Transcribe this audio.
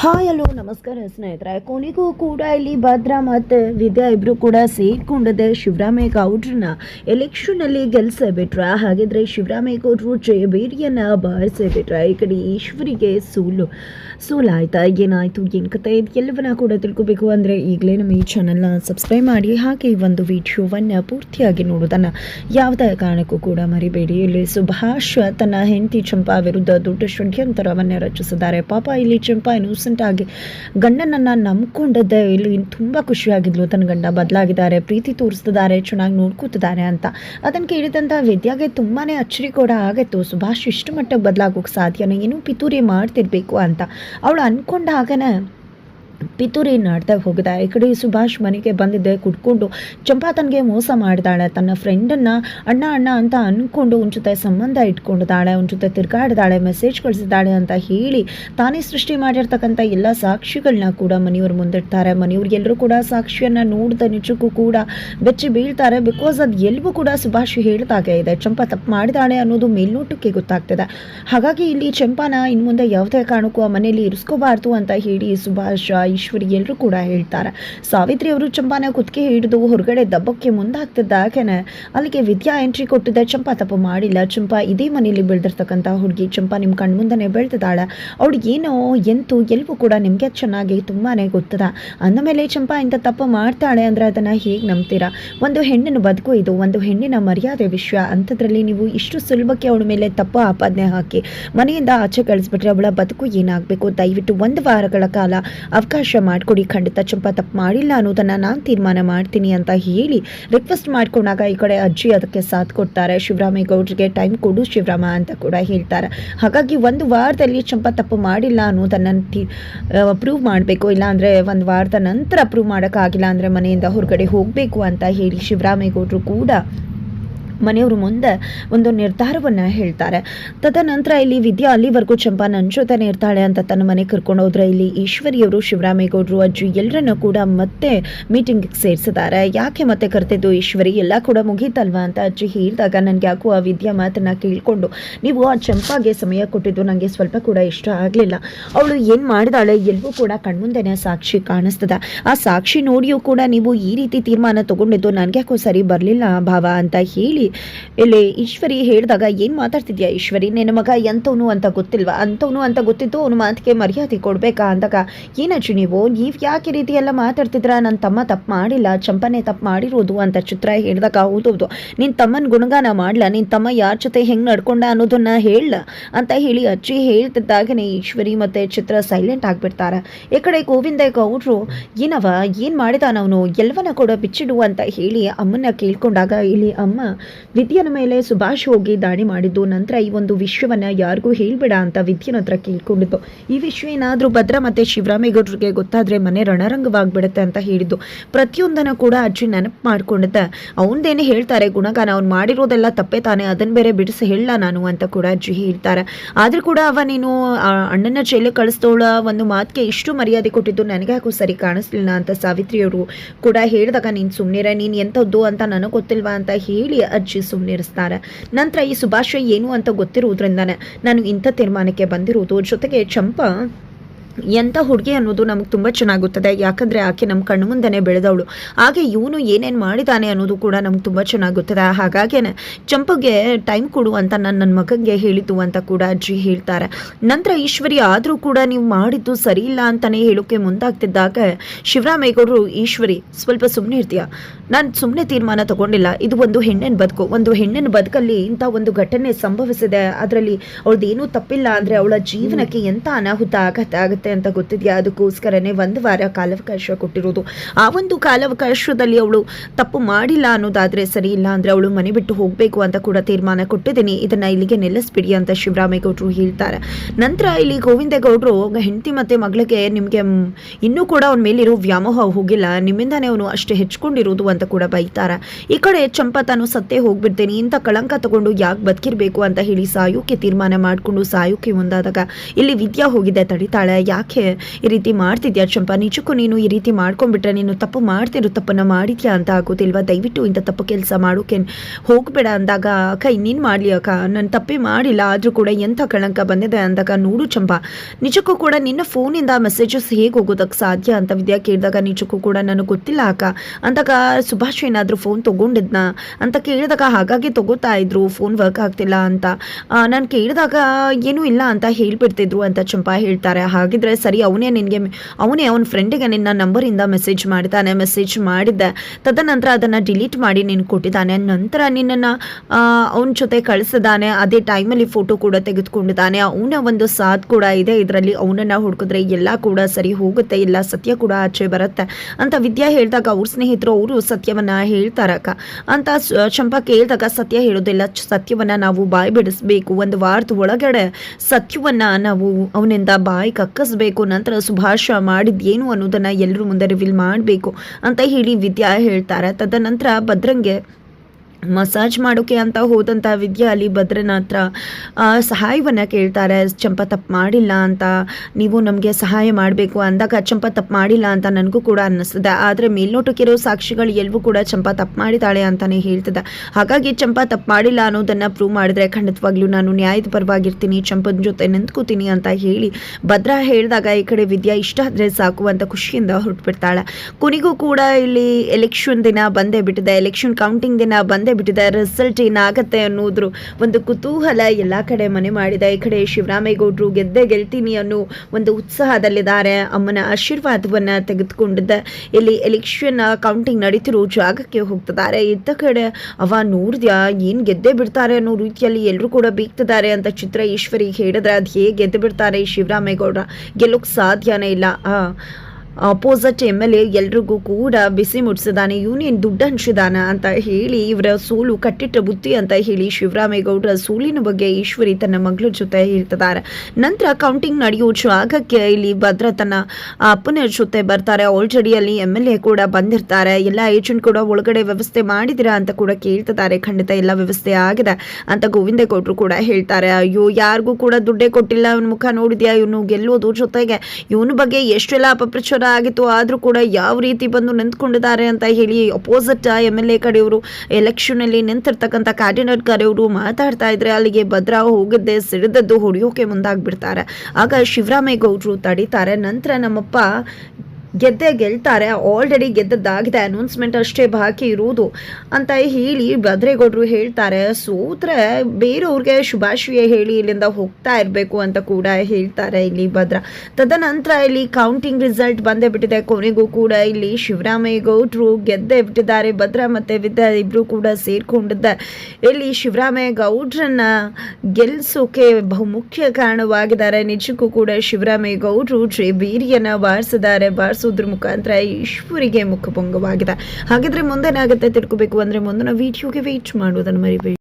Hi, hello, ನಮಸ್ಕಾರ ಸ್ನೇಹಿತರೆ. ಕೊನೆಗೂ ಕೂಡ ಇಲ್ಲಿ ಭದ್ರಾ ಮತ್ತು ವಿದ್ಯಾ ಇಬ್ಬರು ಕೂಡ ಸೇರಿಕೊಂಡಿದೆ. ಶಿವರಾಮೇಗೌಡ್ರನ್ನ ಗೌಡ್ರನ್ನ ಎಲೆಕ್ಷನಲ್ಲಿ ಗೆಲ್ಲಿಸಬಿಟ್ರ ಬಿಟ್ರ ಹಾಗಿದ್ರೆ ಶಿವರಾಮೇಗೌಡರು ಜಯಬೇರಿಯನ್ನ ಬಾರಿಸೇ ಬಾರಿಸಬಿಟ್ರ? ಈ ಕಡೆ ಈಶ್ವರಿಗೆ ಸೋಲು, ಸೋಲಾಯ್ತಾ? ಏನಾಯಿತು? ಏನು ಕತೆ ಇದು? ಎಲ್ಲವನ್ನ ಕೂಡ ತಿಳ್ಕೊಬೇಕು ಅಂದರೆ ಈಗಲೇ ನಮ್ಮ ಈ ಚಾನಲ್ನ ಸಬ್ಸ್ಕ್ರೈಬ್ ಮಾಡಿ, ಹಾಗೆ ಈ ಒಂದು ವಿಡಿಯೋವನ್ನು ಪೂರ್ತಿಯಾಗಿ ನೋಡೋದನ್ನು ಯಾವುದೇ ಕಾರಣಕ್ಕೂ ಕೂಡ ಮರಿಬೇಡಿ. ಇಲ್ಲಿ ಸುಭಾಷ್ ತನ್ನ ಹೆಂಡತಿ ಚಂಪಾ ವಿರುದ್ಧ ದೊಡ್ಡ ಷಡ್ಯಂತರವನ್ನು ರಚಿಸಿದ್ದಾರೆ. ಪಾಪ ಇಲ್ಲಿ ಚಂಪಾ ಇನ್ನೂಸೆಂಟ್ ಆಗಿ ಗಂಡನನ್ನ ನಂಬ್ಕೊಂಡಿದ್ದೆ ಇಲ್ಲಿ ತುಂಬ ಖುಷಿಯಾಗಿದ್ಲು. ತನ್ನ ಗಂಡ ಬದಲಾಗಿದ್ದಾರೆ, ಪ್ರೀತಿ ತೋರಿಸ್ತಿದ್ದಾರೆ, ಚೆನ್ನಾಗಿ ನೋಡ್ಕೋತಿದ್ದಾರೆ ಅಂತ. ಅದನ್ನು ಕೇಳಿದಂಥ ವಿದ್ಯಾಗೆ ತುಂಬಾ ಅಚ್ಚರಿ ಕೂಡ ಆಗಿತ್ತು. ಸುಭಾಷ್ ಇಷ್ಟು ಮಟ್ಟಕ್ಕೆ ಬದಲಾಗೋಕೆ ಸಾಧ್ಯನೋ, ಏನು ಪಿತೂರಿ ಮಾಡ್ತಿರ್ಬೇಕು ಅಂತ. ಅವಳು ಅನ್ಕೊಂಡ ಹಾಗನೇ ಪಿತೂರಿ ನಾಡ್ತಾ ಹೋಗಿದೆ. ಈ ಕಡೆ ಸುಭಾಷ್ ಮನೆಗೆ ಬಂದಿದ್ದೆ ಕುಡ್ಕೊಂಡು ಚಂಪಾ ತನಗೆ ಮೋಸ ಮಾಡಿದಾಳೆ. ತನ್ನ ಫ್ರೆಂಡನ್ನು ಅಣ್ಣ ಅಣ್ಣ ಅಂತ ಅಂದ್ಕೊಂಡು ಒಂದು ಜೊತೆ ಸಂಬಂಧ ಇಟ್ಕೊಂಡಿದ್ದಾಳೆ ಒಂದು ಜೊತೆ ತಿರ್ಗಾಡ್ದಾಳೆ ಮೆಸೇಜ್ ಕಳಿಸಿದ್ದಾಳೆ ಅಂತ ಹೇಳಿ ತಾನೇ ಸೃಷ್ಟಿ ಮಾಡಿರ್ತಕ್ಕಂಥ ಎಲ್ಲ ಸಾಕ್ಷಿಗಳನ್ನ ಕೂಡ ಮನೆಯವ್ರು ಮುಂದಿಡ್ತಾರೆ. ಮನೆಯವ್ರು ಎಲ್ಲರೂ ಕೂಡ ಸಾಕ್ಷಿಯನ್ನು ನೋಡಿದ ನಿಜಕ್ಕೂ ಕೂಡ ಬೆಚ್ಚಿ ಬೀಳ್ತಾರೆ. ಬಿಕಾಸ್ ಅದು ಎಲ್ಲವೂ ಕೂಡ ಸುಭಾಷ್ ಹೇಳಿದಾಗೆ ಇದೆ. ಚಂಪಾ ತಪ್ಪು ಮಾಡಿದಾಳೆ ಅನ್ನೋದು ಮೇಲ್ನೋಟಕ್ಕೆ ಗೊತ್ತಾಗ್ತಿದೆ. ಹಾಗಾಗಿ ಇಲ್ಲಿ ಚಂಪಾನ ಇನ್ನು ಮುಂದೆ ಯಾವುದೇ ಕಾರಣಕ್ಕೂ ಆ ಮನೆಯಲ್ಲಿ ಇರಿಸ್ಕೋಬಾರ್ದು ಅಂತ ಹೇಳಿ ಸುಭಾಷ್ ಈಶ್ವರಿ ಎಲ್ಲರೂ ಕೂಡ ಹೇಳ್ತಾರೆ. ಸಾವಿತ್ರಿ ಅವರು ಚಂಪಾನ ಕುತ್ತಿಗೆ ಹಿಡಿದು ಹೊರಗಡೆ ದಬ್ಬಕ್ಕೆ ಮುಂದಾಗ್ತಿದ್ದಾಕೆನೆ ಅಲ್ಲಿಗೆ ವಿದ್ಯಾ ಎಂಟ್ರಿ ಕೊಟ್ಟಿದ್ದ ಚಂಪಾ ತಪ್ಪು ಮಾಡಿಲ್ಲ. ಚಂಪಾ ಇದೇ ಮನೆಯಲ್ಲಿ ಬೆಳೆದಿರ್ತಕ್ಕಂಥ ಹುಡುಗಿ. ಚಂಪಾ ನಿಮ್ಮ ಕಣ್ಮುಂದನೆ ಬೆಳೆದಿದ್ದಾಳೆ. ಅವಳು ಏನೋ ಎಂತು ಎಲ್ಲವೂ ಕೂಡ ನಿಮಗೆ ಚೆನ್ನಾಗಿ ತುಂಬಾ ಗೊತ್ತದ. ಅಂದಮೇಲೆ ಚಂಪಾ ಇಂಥ ತಪ್ಪು ಮಾಡ್ತಾಳೆ ಅಂದರೆ ಅದನ್ನು ಹೇಗೆ ನಂಬ್ತೀರಾ? ಒಂದು ಹೆಣ್ಣಿನ ಬದುಕು ಇದು. ಒಂದು ಹೆಣ್ಣಿನ ಮರ್ಯಾದೆ ವಿಷಯ ಅಂಥದ್ರಲ್ಲಿ ನೀವು ಇಷ್ಟು ಸುಲಭಕ್ಕೆ ಅವಳ ಮೇಲೆ ತಪ್ಪು ಆಪಾದನೆ ಹಾಕಿ ಮನೆಯಿಂದ ಆಚೆ ಕಳಿಸ್ಬಿಟ್ರೆ ಅವಳ ಬದುಕು ಏನಾಗಬೇಕು? ದಯವಿಟ್ಟು ಒಂದು ವಾರಗಳ ಕಾಲ ಅವಕಾಶ ಮಾಡಿಕೊಡಿ, ಖಂಡಿತ ಚಂಪಾ ತಪ್ಪು ಮಾಡಿಲ್ಲ ಅನ್ನೋದನ್ನು ನಾನು ತೀರ್ಮಾನ ಮಾಡ್ತೀನಿ ಅಂತ ಹೇಳಿ ರಿಕ್ವೆಸ್ಟ್ ಮಾಡ್ಕೊಂಡಾಗ ಈ ಕಡೆ ಅಜ್ಜಿ ಅದಕ್ಕೆ ಸಾಥ್ ಕೊಡ್ತಾರೆ. ಶಿವರಾಮೇಗೌಡರಿಗೆ ಟೈಮ್ ಕೊಡು ಶಿವರಾಮ ಅಂತ ಕೂಡ ಹೇಳ್ತಾರೆ. ಹಾಗಾಗಿ ಒಂದು ವಾರದಲ್ಲಿ ಚಂಪಾ ತಪ್ಪು ಮಾಡಿಲ್ಲ ಅನ್ನೋದನ್ನು ಪ್ರೂವ್ ಮಾಡಬೇಕು. ಇಲ್ಲಾಂದರೆ ಒಂದು ವಾರದ ನಂತರ ಪ್ರೂವ್ ಮಾಡೋಕ್ಕಾಗಿಲ್ಲ ಅಂದರೆ ಮನೆಯಿಂದ ಹೊರಗಡೆ ಹೋಗಬೇಕು ಅಂತ ಹೇಳಿ ಶಿವರಾಮೇಗೌಡರು ಕೂಡ ಮನೆಯವರು ಮುಂದೆ ಒಂದು ನಿರ್ಧಾರವನ್ನು ಹೇಳ್ತಾರೆ. ತದನಂತರ ಇಲ್ಲಿ ವಿದ್ಯಾ ಅಲ್ಲಿವರೆಗೂ ಚಂಪಾ ನನ್ನ ಜೊತೆನೇ ಇರ್ತಾಳೆ ಅಂತ ತನ್ನ ಮನೆ ಕರ್ಕೊಂಡು ಹೋದ್ರೆ ಇಲ್ಲಿ ಈಶ್ವರಿಯವರು, ಶಿವರಾಮೇಗೌಡರು, ಅಜ್ಜಿ ಎಲ್ಲರನ್ನು ಕೂಡ ಮತ್ತೆ ಮೀಟಿಂಗಿಗೆ ಸೇರಿಸಿದ್ದಾರೆ. ಯಾಕೆ ಮತ್ತೆ ಕರೆದಿದ್ದು ಈಶ್ವರಿ? ಎಲ್ಲ ಕೂಡ ಮುಗೀತಲ್ವಾ ಅಂತ ಅಜ್ಜಿ ಹೇಳಿದಾಗ ನನಗೆ ಯಾಕೋ ಆ ವಿದ್ಯಾ ಮಾತನ್ನು ಕೇಳಿಕೊಂಡು, ನೀವು ಆ ಚಂಪಾಗೆ ಸಮಯ ಕೊಟ್ಟಿದ್ದು ನನಗೆ ಸ್ವಲ್ಪ ಕೂಡ ಇಷ್ಟ ಆಗಲಿಲ್ಲ. ಅವಳು ಏನು ಮಾಡಿದಾಳೆ ಎಲ್ಲವೂ ಕೂಡ ಕಣ್ಮುಂದೆನೇ ಸಾಕ್ಷಿ ಕಾಣಿಸ್ತದೆ. ಆ ಸಾಕ್ಷಿ ನೋಡಿಯೂ ಕೂಡ ನೀವು ಈ ರೀತಿ ತೀರ್ಮಾನ ತಗೊಂಡಿದ್ದು ನನಗೆ ಯಾಕೋ ಸರಿ ಬರಲಿಲ್ಲ ಭಾವ ಅಂತ ಹೇಳಿ ಇಲ್ಲಿ ಈಶ್ವರಿ ಹೇಳಿದಾಗ, ಏನು ಮಾತಾಡ್ತಿದ್ಯಾ ಈಶ್ವರಿ? ನಿನ್ನ ಮಗ ಎಂಥವನು ಅಂತ ಗೊತ್ತಿಲ್ವಾ? ಅಂಥವನು ಅಂತ ಗೊತ್ತಿದ್ದು ಅವನು ಮಾತಿಗೆ ಮರ್ಯಾದೆ ಕೊಡಬೇಕಾ? ಅಂದಾಗ ಏನಜ್ಜಿ ನೀವು? ನೀವು ಯಾಕೆ ರೀತಿ ಮಾತಾಡ್ತಿದ್ರ? ನನ್ನ ತಮ್ಮ ತಪ್ಪು ಮಾಡಿಲ್ಲ, ಚಂಪನೆ ತಪ್ಪು ಮಾಡಿರೋದು ಅಂತ ಚಿತ್ರ ಹೇಳಿದಾಗ, ಹೌದು ನಿನ್ನ ತಮ್ಮನ ಗುಣಗಾನ ಮಾಡಲ? ನಿನ್ನ ತಮ್ಮ ಯಾರ ಜೊತೆ ಹೆಂಗೆ ನಡ್ಕೊಂಡ ಅನ್ನೋದನ್ನ ಹೇಳ ಅಂತ ಹೇಳಿ ಅಜ್ಜಿ ಹೇಳ್ತಿದ್ದಾಗನೇ ಈಶ್ವರಿ ಮತ್ತು ಚಿತ್ರ ಸೈಲೆಂಟ್ ಆಗಿಬಿಡ್ತಾರೆ. ಈ ಕಡೆ ಗೋವಿಂದ ಗೌಡ್ರು ಏನವ ಏನು ಮಾಡಿದಾನವನು? ಎಲ್ಲವನ್ನ ಕೂಡ ಬಿಚ್ಚಿಡು ಅಂತ ಹೇಳಿ ಅಮ್ಮನ ಕೇಳ್ಕೊಂಡಾಗ, ಇಲ್ಲಿ ಅಮ್ಮ ವಿದ್ಯನ ಮೇಲೆ ಸುಭಾಷ್ ಹೋಗಿ ದಾಳಿ ಮಾಡಿದ್ದು, ನಂತರ ಈ ಒಂದು ವಿಷಯವನ್ನ ಯಾರಿಗೂ ಹೇಳ್ಬೇಡ ಅಂತ ವಿದ್ಯನ ಹತ್ರ ಕೇಳ್ಕೊಂಡಿದ್ದು. ಈ ವಿಷಯ ಏನಾದರೂ ಭದ್ರ ಮತ್ತೆ ಶಿವರಾಮೇಗೌಡರಿಗೆ ಗೊತ್ತಾದ್ರೆ ಮನೆ ರಣರಂಗವಾಗ್ಬಿಡತ್ತೆ ಅಂತ ಹೇಳಿದ್ದು. ಪ್ರತಿಯೊಂದನ್ನು ಕೂಡ ಅಜ್ಜಿ ನೆನಪು ಮಾಡ್ಕೊಂಡಿದ್ದೆ. ಅವನದೇನೆ ಹೇಳ್ತಾರೆ, ಗುಣಗಾನ ಅವ್ನು ಮಾಡಿರೋದೆಲ್ಲ ತಪ್ಪೇ ತಾನೆ ಅದನ್ನ ಬೇರೆ ಬಿಡಿಸಿ ಹೇಳ ನಾನು ಅಂತ ಕೂಡ ಅಜ್ಜಿ ಹೇಳ್ತಾರೆ. ಆದ್ರೂ ಕೂಡ ಅವ ನೀನು ಅಣ್ಣನ ಜೈಲಿಗೆ ಕಳಿಸ್ತೋಳ ಒಂದು ಮಾತಿಗೆ ಇಷ್ಟು ಮರ್ಯಾದೆ ಕೊಟ್ಟಿದ್ದು ನನಗೆ ಯಾಕೋ ಸರಿ ಕಾಣಿಸ್ಲಿಲ್ಲ ಅಂತ ಸಾವಿತ್ರಿಯವರು ಕೂಡ ಹೇಳಿದಾಗ, ನೀನು ಸುಮ್ಮನಿರ ನೀನು ಎಂಥದ್ದು ಅಂತ ನನಗೆ ಗೊತ್ತಿಲ್ವಾ ಅಂತ ಹೇಳಿ ಅಜ್ಜಿ ಸುಮ್ಮನಿರಿಸ್ತಾರೆ ನಂತರ ಈ ಸುಭಾಷ ಏನು ಅಂತ ಗೊತ್ತಿರುವುದರಿಂದಾನೆ ನಾನು ಇಂಥ ತೀರ್ಮಾನಕ್ಕೆ ಬಂದಿರುವುದು. ಜೊತೆಗೆ ಚಂಪಾ ಎಂಥ ಹುಡುಗಿ ಅನ್ನೋದು ನಮಗೆ ತುಂಬ ಚೆನ್ನಾಗುತ್ತದೆ. ಯಾಕಂದರೆ ಆಕೆ ನಮ್ಮ ಕಣ್ಣು ಮುಂದೆನೇ ಬೆಳೆದವಳು. ಹಾಗೆ ಇವನು ಏನೇನು ಮಾಡಿದ್ದಾನೆ ಅನ್ನೋದು ಕೂಡ ನಮ್ಗೆ ತುಂಬ ಚೆನ್ನಾಗುತ್ತದೆ. ಹಾಗಾಗೇನೆ ಚಂಪಗೆ ಟೈಮ್ ಕೊಡು ಅಂತ ನಾನು ನನ್ನ ಮಗನಿಗೆ ಹೇಳಿದ್ದು ಅಂತ ಕೂಡ ಅಜ್ಜಿ ಹೇಳ್ತಾರೆ. ನಂತರ ಈಶ್ವರಿ ಆದರೂ ಕೂಡ ನೀವು ಮಾಡಿದ್ದು ಸರಿ ಇಲ್ಲ ಅಂತಲೇ ಹೇಳೋಕ್ಕೆ ಮುಂದಾಗ್ತಿದ್ದಾಗ ಶಿವರಾಮೇಗೌಡರು, ಈಶ್ವರಿ, ಸ್ವಲ್ಪ ಸುಮ್ಮನೆ ಇರ್ತೀಯ? ನಾನು ಸುಮ್ಮನೆ ತೀರ್ಮಾನ ತಗೊಂಡಿಲ್ಲ. ಇದು ಒಂದು ಹೆಣ್ಣಿನ ಬದುಕು. ಒಂದು ಹೆಣ್ಣಿನ ಬದುಕಲ್ಲಿ ಇಂಥ ಒಂದು ಘಟನೆ ಸಂಭವಿಸಿದೆ. ಅದರಲ್ಲಿ ಅವಳದೇನೂ ತಪ್ಪಿಲ್ಲ. ಅಂದರೆ ಅವಳ ಜೀವನಕ್ಕೆ ಎಂಥ ಅನಾಹುತ ಆಗತ್ತೆ ಆಗುತ್ತೆ? ಅಂತ ಗೊತ್ತಿದೆಯಾ? ಅದಕ್ಕೋಸ್ಕರನೇ ಒಂದು ವಾರ ಕಾಲಾವಕಾಶ ಕೊಟ್ಟಿರೋದು. ಆ ಒಂದು ಕಾಲಾವಕಾಶದಲ್ಲಿ ಅವಳು ತಪ್ಪು ಮಾಡಿಲ್ಲ ಅನ್ನೋದಾದರೆ ಸರಿ ಇಲ್ಲ ಅಂದರೆ ಅವಳು ಮನೆ ಬಿಟ್ಟು ಹೋಗಬೇಕು ಅಂತ ಕೂಡ ತೀರ್ಮಾನ ಕೊಟ್ಟಿದ್ದೀನಿ. ಇದನ್ನು ಇಲ್ಲಿಗೆ ನಿಲ್ಲಿಸ್ಬಿಡಿ ಅಂತ ಶಿವರಾಮೇಗೌಡರು ಹೇಳ್ತಾರೆ. ನಂತರ ಇಲ್ಲಿ ಗೋವಿಂದೇಗೌಡರು ಹೆಂಡತಿ ಮತ್ತು ಮಗಳಿಗೆ ನಿಮಗೆ ಇನ್ನೂ ಕೂಡ ಅವನ ಮೇಲಿರೋ ವ್ಯಾಮೋಹ ಹೋಗಿಲ್ಲ. ನಿಮ್ಮಿಂದಾನೇ ಅವನು ಅಷ್ಟು ಹೆಚ್ಕೊಂಡಿರೋದು ಅಂತ ಅಂತ ಕೂಡ ಬೈತಾರೆ. ಈ ಕಡೆ ಚಂಪಾ ತಾನು ಸತ್ತೇ ಹೋಗ್ಬಿಡ್ತೇನೆ, ಇಂಥ ಕಳಂಕ ತಗೊಂಡು ಯಾಕೆ ಬದುಕಿರ್ಬೇಕು ಅಂತ ಹೇಳಿ ಸಾಯೋಕೆ ತೀರ್ಮಾನ ಮಾಡಿಕೊಂಡು ಸಾಯೋಕೆ ಮುಂದಾದಾಗ ಇಲ್ಲಿ ವಿದ್ಯಾ ಹೋಗಿದೆ, ತಡಿತಾಳೆ. ಯಾಕೆ ಈ ರೀತಿ ಮಾಡ್ತಿದ್ಯಾ ಚಂಪಾ? ನಿಜಕ್ಕೂ ನೀನು ಈ ರೀತಿ ಮಾಡ್ಕೊಂಡ್ಬಿಟ್ರೆ ನೀನು ತಪ್ಪು ಮಾಡ್ತಿರೋ ತಪ್ಪನ್ನ ಮಾಡಿದ್ಯಾ ಅಂತ ಆಗೋದಿಲ್ವಾ? ದಯವಿಟ್ಟು ಇಂಥ ತಪ್ಪು ಕೆಲಸ ಮಾಡೋಕೆ ಹೋಗ್ಬೇಡ ಅಂದಾಗ ಅಕ್ಕ ಇನ್ನೇನು ಮಾಡಲಿ ಅಕ್ಕ. ನಾನು ತಪ್ಪೇ ಮಾಡಿಲ್ಲ. ಆದರೂ ಕೂಡ ಎಂಥ ಕಳಂಕ ಬಂದಿದೆ ಅಂದಾಗ ನೋಡು ಚಂಪಾ. ನಿಜಕ್ಕೂ ಕೂಡ ನಿನ್ನ ಫೋನಿಂದ ಮೆಸೇಜಸ್ ಹೇಗೆ ಹೋಗೋದಕ್ಕೆ ಸಾಧ್ಯ ಅಂತ ವಿದ್ಯಾ ಕೇಳಿದಾಗ, ನಿಜಕ್ಕೂ ಕೂಡ ನನಗೆ ಗೊತ್ತಿಲ್ಲ ಅಕ್ಕ. ಅಂದಾಗ ಸುಭಾಷ್ ಏನಾದರೂ ಫೋನ್ ತೊಗೊಂಡಿದ್ನ? ಅಂತ ಕೇಳಿದಾಗ, ಹಾಗಾಗಿ ತೊಗೋತಾ ಇದ್ರು. ಫೋನ್ ವರ್ಕ್ ಆಗ್ತಿಲ್ಲ ಅಂತ. ನಾನು ಕೇಳಿದಾಗ, ಏನೂ ಇಲ್ಲ ಅಂತ ಹೇಳ್ಬಿಡ್ತಿದ್ರು ಅಂತ ಚಂಪಾ ಹೇಳ್ತಾರೆ. ಹಾಗಿದ್ರೆ ಸರಿ, ಅವನೇ ನಿನಗೆ ಅವನೇ ಅವನ ಫ್ರೆಂಡಿಗೆ ನಿನ್ನ ನಂಬರಿಂದ ಮೆಸೇಜ್ ಮಾಡಿದ್ದಾನೆ ಮೆಸೇಜ್ ಮಾಡಿದ್ದೆ. ತದನಂತರ ಅದನ್ನು ಡಿಲೀಟ್ ಮಾಡಿ ನೀನು ಕೊಟ್ಟಿದ್ದಾನೆ. ನಂತರ ನಿನ್ನನ್ನು ಅವನ ಜೊತೆ ಕಳಿಸಿದ್ದಾನೆ. ಅದೇ ಟೈಮಲ್ಲಿ ಫೋಟೋ ಕೂಡ ತೆಗೆದುಕೊಂಡಿದ್ದಾನೆ. ಅವನ ಒಂದು ಸಾಥ್ ಕೂಡ ಇದೆ. ಇದರಲ್ಲಿ ಅವನನ್ನು ಹುಡುಕಿದ್ರೆ ಎಲ್ಲ ಕೂಡ ಸರಿ ಹೋಗುತ್ತೆ. ಇಲ್ಲ ಸತ್ಯ ಕೂಡ ಆಚೆ ಬರುತ್ತೆ ಅಂತ ವಿದ್ಯಾ ಹೇಳಿದಾಗ ಅವ್ರ ಸ್ನೇಹಿತರು ಅವರು ಸತ್ಯವನ್ನ ಹೇಳ್ತಾರಕ್ಕ ಅಂತ ಚಂಪ ಕೇಳಿದಾಗ ಸತ್ಯ ಹೇಳೋದಿಲ್ಲ. ಸತ್ಯವನ್ನು ನಾವು ಬಾಯಿ ಬಿಡಿಸ್ಬೇಕು. ಒಂದು ವಾರದ ಒಳಗಡೆ ಸತ್ಯವನ್ನ ನಾವು ಅವನಿಂದ ಬಾಯಿ ಕಕ್ಕಿಸ್ಬೇಕು ನಂತರ ಸುಭಾಷ ಮಾಡಿದ್ದೇನು ಅನ್ನೋದನ್ನ ಎಲ್ಲರೂ ಮುಂದೆ ರಿವೀಲ್ ಮಾಡಬೇಕು ಅಂತ ಹೇಳಿ ವಿದ್ಯಾ ಹೇಳ್ತಾರೆ. ತದನಂತರ ಭದ್ರಂಗೆ ಮಸಾಜ್ ಮಾಡೋಕೆ ಅಂತ ಹೋದಂಥ ವಿದ್ಯಾ ಅಲ್ಲಿ ಭದ್ರನ ಹತ್ರ ಸಹಾಯವನ್ನು ಕೇಳ್ತಾರೆ. ಚಂಪ ತಪ್ಪು ಮಾಡಿಲ್ಲ ಅಂತ ನೀವು ನಮಗೆ ಸಹಾಯ ಮಾಡಬೇಕು ಅಂದಾಗ ಚಂಪ ತಪ್ಪು ಮಾಡಿಲ್ಲ ಅಂತ ನನಗೂ ಕೂಡ ಅನ್ನಿಸ್ತದೆ. ಆದರೆ ಮೇಲ್ನೋಟಕ್ಕಿರೋ ಸಾಕ್ಷಿಗಳು ಎಲ್ಲವೂ ಕೂಡ ಚಂಪ ತಪ್ಪು ಮಾಡಿದ್ದಾಳೆ ಅಂತಲೇ ಹೇಳ್ತದೆ. ಹಾಗಾಗಿ ಚಂಪ ತಪ್ಪು ಮಾಡಿಲ್ಲ ಅನ್ನೋದನ್ನು ಪ್ರೂವ್ ಮಾಡಿದ್ರೆ ಖಂಡಿತವಾಗ್ಲೂ ನಾನು ನ್ಯಾಯದ ಪರವಾಗಿರ್ತೀನಿ, ಚಂಪನ ಜೊತೆ ನಿಂತ್ಕೋತೀನಿ ಅಂತ ಹೇಳಿ ಭದ್ರ ಹೇಳಿದಾಗ ಈ ಕಡೆ ವಿದ್ಯಾ ಇಷ್ಟ ಆದರೆ ಸಾಕು ಅಂತ ಖುಷಿಯಿಂದ ಹೊರಟ್ಬಿಡ್ತಾಳೆ ಕೊನೆಗೂ ಕೂಡ ಇಲ್ಲಿ ಎಲೆಕ್ಷನ್ ದಿನ ಬಂದೇ ಬಿಟ್ಟಿದೆ. ಎಲೆಕ್ಷನ್ ಕೌಂಟಿಂಗ್ ದಿನ ಬಂದೇ ಬಿಟ್ಟಿದೆ. ರಿಸಲ್ಟ್ ಏನಾಗತ್ತೆ ಅನ್ನೋದ್ರು ಒಂದು ಕುತೂಹಲ ಎಲ್ಲ ಕಡೆ ಮನೆ ಮಾಡಿದೆ. ಈ ಕಡೆ ಶಿವರಾಮೇಗೌಡರು ಗೆದ್ದೆ ಗೆಲ್ತೀನಿ ಅನ್ನೋ ಒಂದು ಉತ್ಸಾಹದಲ್ಲಿದ್ದಾರೆ. ಅಮ್ಮನ ಆಶೀರ್ವಾದವನ್ನ ತೆಗೆದುಕೊಂಡಿದ್ದೆ ಇಲ್ಲಿ ಎಲೆಕ್ಷನ್ ಕೌಂಟಿಂಗ್ ನಡೀತಿರೋ ಜಾಗಕ್ಕೆ ಹೋಗ್ತಿದ್ದಾರೆ. ಇದ್ದ ಕಡೆ ಅವ ನೋಡಿದ್ಯಾ? ಏನು ಗೆದ್ದೆ ಬಿಡ್ತಾರೆ ಅನ್ನೋ ರೀತಿಯಲ್ಲಿ ಎಲ್ಲರೂ ಕೂಡ ಬೀಗ್ತಿದ್ದಾರೆ ಅಂತ ಚಿತ್ರ ಈಶ್ವರಿಗೆ ಹೇಳಿದ್ರೆ ಅದು ಹೇಗೆ ಗೆದ್ದು ಬಿಡ್ತಾರೆ ಶಿವರಾಮೇಗೌಡ ಗೆಲ್ಲೋಕ್ ಸಾಧ್ಯನೇ ಇಲ್ಲ. ಅಪೋಸಿಟ್ ಎಂ ಎಲ್ ಎ ಎಲ್ರಿಗೂ ಕೂಡ ಬಿಸಿ ಮುಟ್ಸಿದಾನೆ ಯೂನಿಯನ್ ದುಡ್ಡು ಹಂಚಿದಾನ ಅಂತ ಹೇಳಿ ಇವರ ಸೋಲು ಕಟ್ಟಿಟ್ಟ ಬುತ್ತಿ ಅಂತ ಹೇಳಿ ಶಿವರಾಮೇಗೌಡರ ಸೋಲಿನ ಬಗ್ಗೆ ಈಶ್ವರಿ ತನ್ನ ಮಗಳ ಜೊತೆ ಹೇಳ್ತಿದ್ದಾರೆ. ನಂತರ ಕೌಂಟಿಂಗ್ ನಡೆಯೋ ಜಾಗಕ್ಕೆ ಇಲ್ಲಿ ಭದ್ರ ತನ್ನ ಅಪ್ಪನ ಜೊತೆ ಬರ್ತಾರೆ. ಆಲ್ರೆಡಿ ಅಲ್ಲಿ ಎಂ ಎಲ್ ಎ ಕೂಡ ಬಂದಿರ್ತಾರೆ. ಎಲ್ಲ ಏಜೆಂಟ್ ಕೂಡ ಒಳಗಡೆ ವ್ಯವಸ್ಥೆ ಮಾಡಿದಿರಾ ಅಂತ ಕೂಡ ಕೇಳ್ತಿದ್ದಾರೆ. ಖಂಡಿತ ಎಲ್ಲ ವ್ಯವಸ್ಥೆ ಆಗಿದೆ ಅಂತ ಗೋವಿಂದೇಗೌಡರು ಕೂಡ ಹೇಳ್ತಾರೆ. ಅಯ್ಯೋ, ಯಾರಿಗೂ ಕೂಡ ದುಡ್ಡೇ ಕೊಟ್ಟಿಲ್ಲ. ಇವನ ಮುಖ ನೋಡಿದ್ಯಾ? ಇವನು ಗೆಲ್ಲೋದು ಜೊತೆಗೆ. ಇವನ ಬಗ್ಗೆ ಎಷ್ಟೆಲ್ಲ ಅಪಪ್ರಚಾರ ಆಗಿತ್ತು. ಆದರೂ ಕೂಡ ಯಾವ ರೀತಿ ಬಂದು ನಿಂತ್ಕೊಂಡಿದ್ದಾರೆ ಅಂತ ಹೇಳಿ ಅಪೋಸಿಟ್ ಎಂ ಎಲ್ ಎ ಕಡೆಯವರು ಎಲೆಕ್ಷನಲ್ಲಿ ನಿಂತಿರ್ತಕ್ಕಂಥ ಕ್ಯಾಂಡಿಡೇಟ್ ಕಡೆಯವರು ಮಾತಾಡ್ತಾ ಇದ್ರೆ ಅಲ್ಲಿಗೆ ಭದ್ರಾ ಹೋಗಿದ್ದೆ ಸಿಡಿದದ್ದು ಹೊಡೆಯೋಕೆ ಮುಂದಾಗ್ಬಿಡ್ತಾರೆ. ಆಗ ಶಿವರಾಮೇಗೌಡರು ತಡೀತಾರೆ. ನಂತರ ನಮ್ಮಪ್ಪ ಗೆದ್ದೆ ಗೆಲ್ತಾರೆ ಆಲ್ರೆಡಿ ಗೆದ್ದದ್ದಾಗಿದೆ ಅನೌನ್ಸ್ಮೆಂಟ್ ಅಷ್ಟೇ ಬಾಕಿ ಇರುವುದು ಅಂತ ಹೇಳಿ ಭದ್ರೇಗೌಡರು ಹೇಳ್ತಾರೆ. ಸೋತ್ರೆ ಬೇರೆಯವ್ರಿಗೆ ಶುಭಾಶಯ ಹೇಳಿ ಇಲ್ಲಿಂದ ಹೋಗ್ತಾ ಇರಬೇಕು ಅಂತ ಕೂಡ ಹೇಳ್ತಾರೆ ಇಲ್ಲಿ ಭದ್ರ. ತದನಂತರ ಇಲ್ಲಿ ಕೌಂಟಿಂಗ್ ರಿಸಲ್ಟ್ ಬಂದೇ ಬಿಟ್ಟಿದೆ. ಕೊನೆಗೂ ಕೂಡ ಇಲ್ಲಿ ಶಿವರಾಮೇಗೌಡರು ಗೆದ್ದೇ ಬಿಟ್ಟಿದ್ದಾರೆ. ಭದ್ರ ಮತ್ತು ವಿದ್ಯಾ ಇಬ್ಬರು ಕೂಡ ಸೇರಿಕೊಂಡಿದ್ದ ಇಲ್ಲಿ ಶಿವರಾಮೇಗೌಡ್ರನ್ನ ಗೆಲ್ಲಿಸೋಕೆ ಬಹುಮುಖ್ಯ ಕಾರಣವಾಗಿದ್ದಾರೆ. ನಿಜಕ್ಕೂ ಕೂಡ ಶಿವರಾಮೇಗೌಡರು ಜೆ ಬೀರಿಯನ್ನು ಬಾರಿಸಿದ್ದಾರೆ. ಬಾರಿಸೋದ್ರ ಮುಖಾಂತರ ಈಶ್ವರಿಗೆ ಮುಖಭಂಗವಾಗಿದೆ. ಹಾಗಿದ್ರೆ ಮುಂದೆ ಏನಾಗುತ್ತೆ ತಿಳ್ಕೊಬೇಕು ಅಂದ್ರೆ ಮುಂದಿನ ವೀಡಿಯೋಗೆ ವೇಟ್ ಮಾಡೋದನ್ನು ಮರಿಬೇಡಿ.